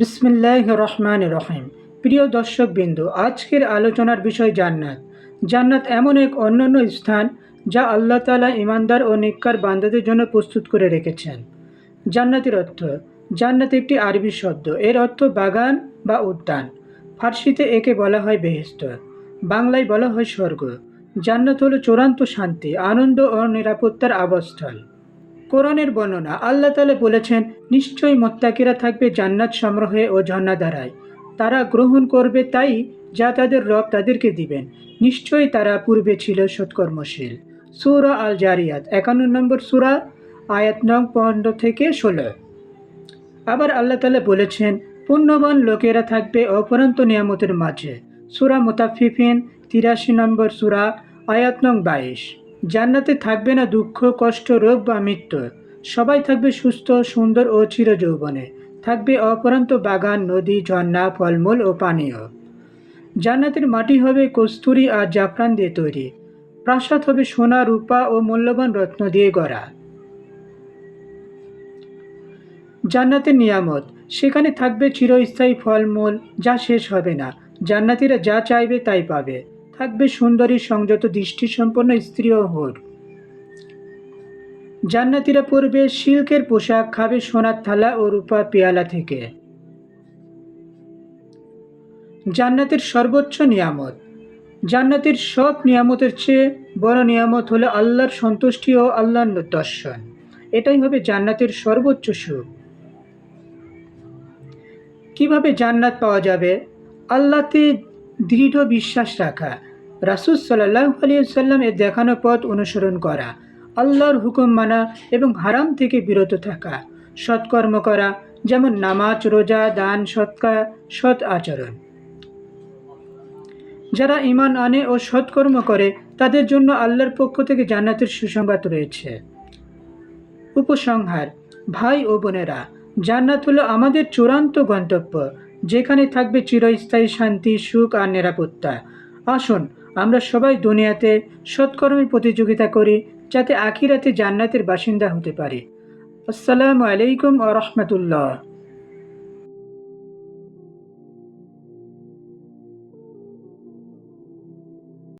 বিসমিল্লাহ রহমান রহিম। প্রিয় দর্শক বিন্দু আজকের আলোচনার বিষয় জান্নাত। জান্নাত এমন এক অন্যান্য স্থান যা আল্লাহ তালা ইমানদার ও নিকার বান্দাদের জন্য প্রস্তুত করে রেখেছেন। জান্নাতের অর্থ, জান্নাত একটি আরবি শব্দ। এর অর্থ বাগান বা উদ্যান। ফার্সিতে একে বলা হয় বেহেস্ত বাংলায় বলা হয় স্বর্গ। জান্নাত হলো চূড়ান্ত শান্তি, আনন্দ ও নিরাপত্তার আবাসস্থল। কোরআনের বর্ণনা আল্লাহ তালা বলেছেন, নিশ্চয়ই মোত্তাকিরা থাকবে জান্নাত সংগ্রহে ও ঝর্ণাধারায় তারা গ্রহণ করবে তাই যা তাদের রব তাদেরকে দিবেন। নিশ্চয়ই তারা পূর্বে ছিল সৎকর্মশীল। সুরা আল জারিয়াত একান্ন নম্বর সুরা, আয়াত নং পনেরো থেকে ষোলো। আবার আল্লাহ তালা বলেছেন, পুণ্যবান লোকেরা থাকবে অপরন্ত নিয়ামতের মাঝে। সুরা মোতাফিফিন তিরাশি নম্বর সুরা, আয়াত নং বাইশ। জান্নাতে থাকবে না দুঃখ, কষ্ট, রোগ বা মৃত্যু। সবাই থাকবে সুস্থ, সুন্দর ও চিরযৌবনে। থাকবে অপরান্ত বাগান, নদী, ঝর্ণা, ফলমূল ও পানীয়। জান্নাতের মাটি হবে কস্তুরি আর জাফরান দিয়ে তৈরি। প্রাসাদ হবে সোনা, রূপা ও মূল্যবান রত্ন দিয়ে গড়া। জান্নাতের নিয়ামত, সেখানে থাকবে চিরস্থায়ী ফলমূল, যা শেষ হবে না। জান্নাতিরা যা চাইবে তাই পাবে। থাকবে সুন্দরী, সংযত, দৃষ্টিসম্পন্ন, স্ত্রী ও হোর। জান্নাতিরা পরবে সিল্কের পোশাক, খাবে সোনার থালা ও রূপা পেয়ালা থেকে। জান্নাতের সর্বোচ্চ নিয়ামত। জান্নাতের সব নিয়ামতের চেয়ে বড় নিয়ামত হলো আল্লাহর সন্তুষ্টি ও আল্লাহর দর্শন। এটাই হবে জান্নাতের সর্বোচ্চ সুখ। কীভাবে জান্নাত পাওয়া যাবে? আল্লাহতে দৃঢ় বিশ্বাস রাখা। রাসুল সাল্লাহ আলিয়াল্লাম এর দেখানো পথ অনুসরণ করা, আল্লাহর হুকুম মানা এবং হারাম থেকে বিরত থাকা, সৎকর্ম করা, যেমন নামাজ, রোজা, দান, সৎকা, সৎ আচরণ। যারা ইমান আনে ও সৎকর্ম করে, তাদের জন্য আল্লাহর পক্ষ থেকে জান্নাতের সুসংবাদ রয়েছে। উপসংহার, ভাই ও বোনেরা, জান্নাত হলো আমাদের চূড়ান্ত গন্তব্য, যেখানে থাকবে চিরস্থায়ী শান্তি, সুখ আর নিরাপত্তা। আসুন আমরা সবাই দুনিয়াতে সৎকর্মের প্রতিযোগিতা করি যাতে আখিরাতে জান্নাতের বাসিন্দা হতে পারি। আসসালামু আলাইকুম আ রহমতুল্লাহ।